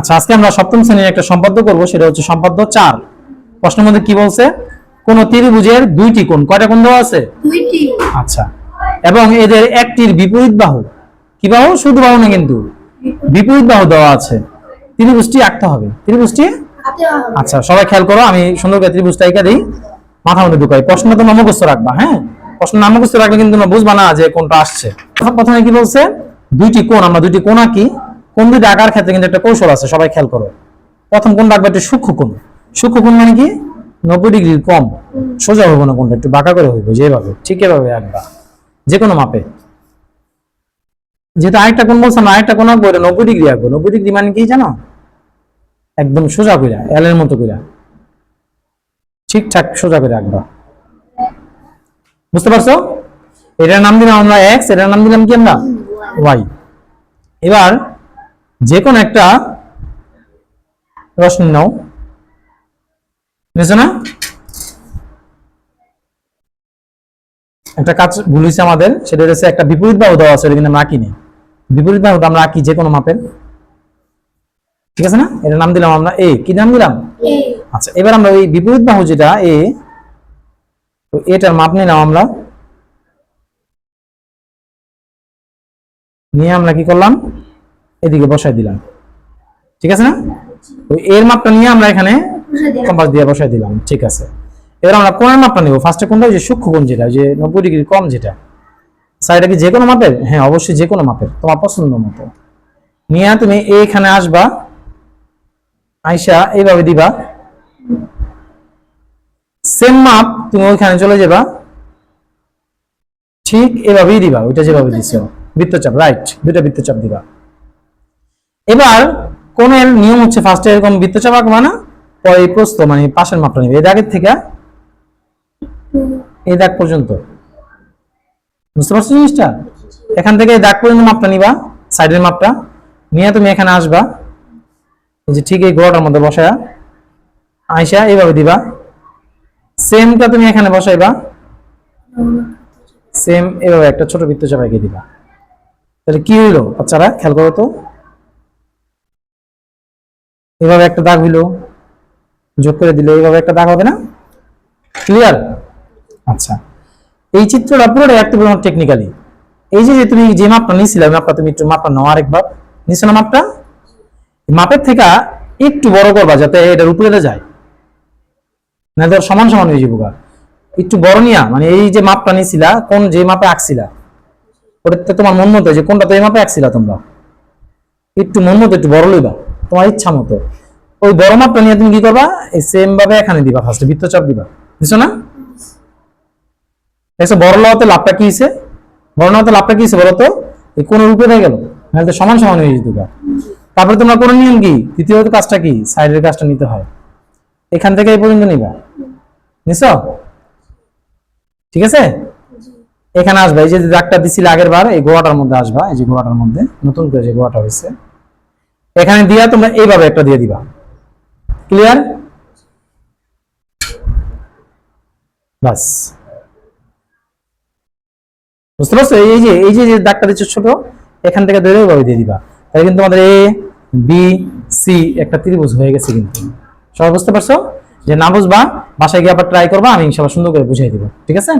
আচ্ছা আজকে আমরা সপ্তম শ্রেণির একটা সম্পাদ্য করব সেটা হচ্ছে সম্পাদ্য চার। প্রশ্নের মধ্যে কি বলছে? কোন ত্রিভুজের দুইটি কোণ কয়টা কোণ দেওয়া আছে? দুইটি। আচ্ছা এবং এদের একটির বিপরীত বাহু কি বাহু? শুধু বাহু না কিন্তু। বিপরীত বাহু দেওয়া আছে। ত্রিভুজটি আঁকতে হবে। ত্রিভুজটি? আচ্ছা সবাই খেয়াল করো আমি সুন্দর করে ত্রিভুজটা এঁকে দিই। মাথার মধ্যে ঢুকাই। প্রশ্নটা তোমরা মুখস্থ রাখবা হ্যাঁ? প্রশ্ন না মুখস্থ রাখলে কিন্তু তোমরা বুঝবা না যে কোনটা আসছে। প্রথমে কি বলছে? দুইটি কোণ আমরা দুইটি কোণ আঁকি। কোন দুইটা আঁকার ক্ষেত্রে কিন্তু একটা কৌশল আছে, সবাই খেয়াল করো। প্রথম কোণ রাখবে, একটা সূক্ষ্ম কোণ। সূক্ষ্ম কোণ মানে কি? নব্বই ডিগ্রির কম। সোজা হইব না কোনটা একটু বাঁকা করে হইব, যেভাবে, ঠিক এভাবে আঁকবা। যে কোনো মাপে। যেহেতু আরেকটা কোণ বলছে না আরেকটা কোণ আঁকবো, এটা নব্বই ডিগ্রি আঁকবো। নব্বই ডিগ্রি মানে কি জানো? একদম সোজা কইরা, এলের মতো কইরা। ঠিকঠাক সোজা করে রাখবা বুঝতে পারছ? এটার নাম দিলাম আমরা এক্স এটার নাম দিলাম কি আমরা? ওয়াই এবার যে কোন একটা রশ্মি নাও। বুঝছ না? একটা কাজ ভুল হয়েছে আমাদের সেটা হচ্ছে একটা বিপরীত বাহু দেওয়া আছে এটা কিন্তু আমরা আঁকিনি বিপরীত বাহুটা আমরা আঁকি যে কোনো মাপের। ঠিক আছে না? এটার নাম দিলাম আমরা এ কি নাম দিলাম? আচ্ছা এবার আমরা ওই বিপরীত বাহু যেটা এ তো এটার মাপ নিলাম আমরা। নিয়ে আমরা কি করলাম? এদিকে বসাই দিলাম। ঠিক আছে না? ওই এর মাপটা নিয়ে আমরা এখানে কম্পাস দিয়ে বসাই দিলাম। ঠিক আছে। এবার আমরা কোণের মাপটা নিব। ফার্স্টে কোনটা যে সূক্ষ্ম কোণ যেটা যে নব্বই ডিগ্রি কম যেটা। সাইডটা কি যে কোনো মাপের? হ্যাঁ অবশ্যই যে কোনো মাপের। তোমার পছন্দ মতো। নিয়ে তুমি এইখানে আসবা। আইসা এইভাবে দিবা। সেম মাপ তুমি ওইখানে চলে যাবা। ঠিক এভাবেই দিবা। ওইটা যেভাবে দিছো। বৃত্তচাপ রাইট দুইটা বৃত্তচাপ দিবা। এবার কোণের নিয়ম হচ্ছে ফার্স্টে এরকম বৃত্তচাপ আঁকবা না পরে প্রস্থ মানে পাশের মাপটা নিবে। এই দাগের থেকে, এই দাগ পর্যন্ত। বুঝতে পারছ জিনিসটা? এখান থেকে এই দাগ পর্যন্ত মাপটা নিবা সাইডের মাপটা। নিয়ে তুমি এখানে আসবা। এই যে ঠিক এই গোড়াটার মধ্যে বসায়া, আইসা এইভাবে দিবা। সেমটা তুমি এখানে বসাইবা। সেম এভাবে একটা ছোট বৃত্তচাপ এঁকে দিবা। তাহলে কি হইল, বাচ্চারা, খেয়াল করো তো। এভাবে একটা দাগ হইল, যোগ করে দিলে এইভাবে একটা দাগ হবে না? ক্লিয়ার আচ্ছা। এই চিত্রটা পুরোটাই একটু টেকনিক্যালি এই যে তুমি যে মাপটা নিয়েছিলে মাপটা তুমি একটু মাপটা নাও আরেকবার। নিছো না মাপটা? মাপের থেকে একটু বড় করবা যাতে এটার উপরে যায়। না, ধর সমান সমান হয়ে যাব একটু বড় নিয়া মানে এই যে মাপটা নিয়েছিলা কোন যে মাপে আঁকছিলা, ওটাতে তোমার মন মতো যে কোনটা তো এই মাপে আঁকছিলা তোমরা। একটু মন মতো একটু বড় লইবা। তোমার ইচ্ছা মতো। ওই বড় মাপটা নিয়ে তুমি কি করবা? এই সেম ভাবে এখানে দিবা ফার্স্টে বৃত্তচাপ দিবা। বুঝছ না? দেখছ, বড় লওয়াতে লাভটা কি হয়েছে বড় লওয়াতে লাভটা কি হয়েছে বলো তো? এই কোন রূপে হয়ে গেল। নাহলে তো সমান সমান হয়ে যেত তারপরে তোমরা কোন নিয়ম কি? দ্বিতীয়ত কাজটা কি? সাইডের কাজটা নিতে হয়। এখান থেকে এই পর্যন্ত নিবা। নিছো? ঠিক আছে? এখানে আসবা। এই যে দাগটা দিছিল আগের বার এই গোয়াটার মধ্যে আসবা। এই যে গোয়াটার মধ্যে, নতুন করে যে গোয়াটা হয়েছে এখানে দিয়া তোমরা এইভাবে একটা দিয়ে দিবা। ক্লিয়ার বাস। বুঝতে পারছ? এই যে এই যে দাগটা দিচ্ছ ছোট, এখান থেকে ধরে ওইভাবে দিয়ে দিবা। তাহলে কিন্তু আমাদের এ বি সি একটা ত্রিভুজ হয়ে গেছে কিন্তু। সবাই বুঝতে পারছ? যে না বুঝবা, বাসায় গিয়ে আবার ট্রাই করবা, আমি ইনশাআল্লাহ সুন্দর করে বুঝিয়ে দিব। ঠিক আছে?